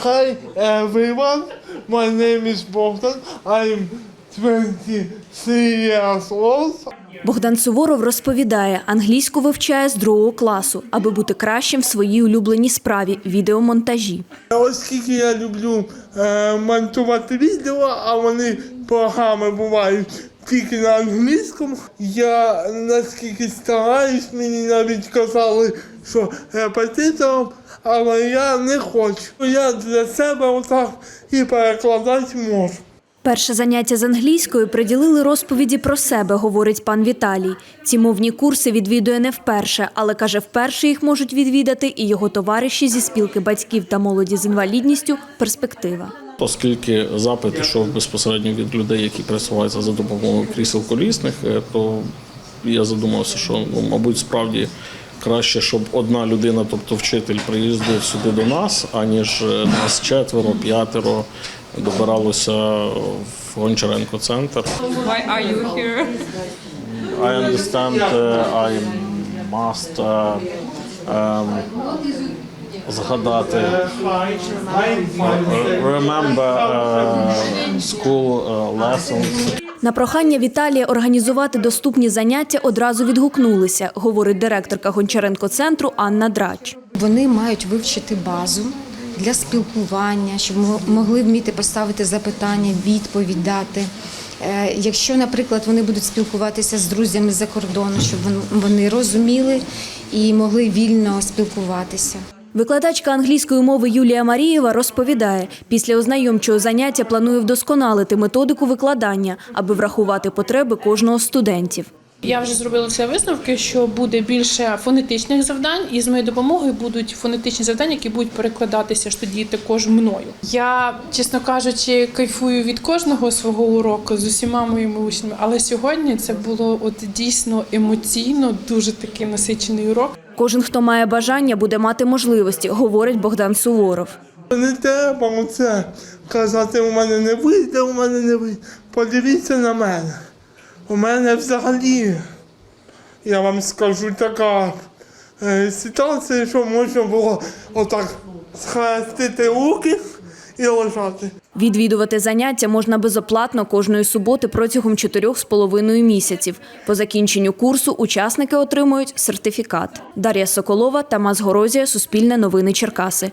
Hi everyone, my name is Bogdan. I'm 23 years old. Богдан Суворов розповідає, англійську вивчає з другого класу, аби бути кращим в своїй улюбленій справі відеомонтажі. Оскільки я люблю е, монтувати відео, а вони програми бувають тільки на англійському, я наскільки стараюсь, мені навіть казали, що репетитором, але я не хочу. Я для себе отак і перекладати можу. Перше заняття з англійської приділили розповіді про себе, говорить пан Віталій. Ці мовні курси відвідує не вперше, але каже, вперше їх можуть відвідати і його товариші зі спілки батьків та молоді з інвалідністю Перспектива. Оскільки запит йшов безпосередньо від людей, які пересуваються за допомогою крісел колісних, е, то я задумався, що ну, мабуть справді краще, щоб одна людина, тобто вчитель, приїздив сюди до нас, аніж е, нас четверо, п'ятеро добиралося в Гончаренко центр. Why are you here? I understand uh, I must uh, um, згадати remember uh, school uh, lessons. На прохання Віталія організувати доступні заняття одразу відгукнулися, говорить директорка Гончаренко центру Анна Драч. Вони мають вивчити базу для спілкування, щоб могли вміти поставити запитання, відповідь дати. Е, Якщо, наприклад, вони будуть спілкуватися з друзями за кордону, щоб вони розуміли і могли вільно спілкуватися. Викладачка англійської мови Юлія Марієва розповідає, після ознайомчого заняття планує вдосконалити методику викладання, аби врахувати потреби кожного з студентів. Я вже зробила все висновки, що буде більше фонетичних завдань, і з моєю допомогою будуть фонетичні завдання, які будуть перекладатися ж тоді також мною. Я, чесно кажучи, кайфую від кожного свого уроку з усіма моїми учнями, але сьогодні це було от дійсно емоційно дуже такий насичений урок. Кожен, хто має бажання, буде мати можливості, говорить Богдан Суворов. Не треба оце казати, у мене не вийде, у мене не вийде. Подивіться на мене. У мене взагалі, я вам скажу, така е, ситуація, що можна було отак схрестити руки і лежати. Відвідувати заняття можна безоплатно кожної суботи протягом чотирьох з половиною місяців. По закінченню курсу учасники отримують сертифікат. Дар'я Соколова, Тамас Горозія, Суспільне новини Черкаси.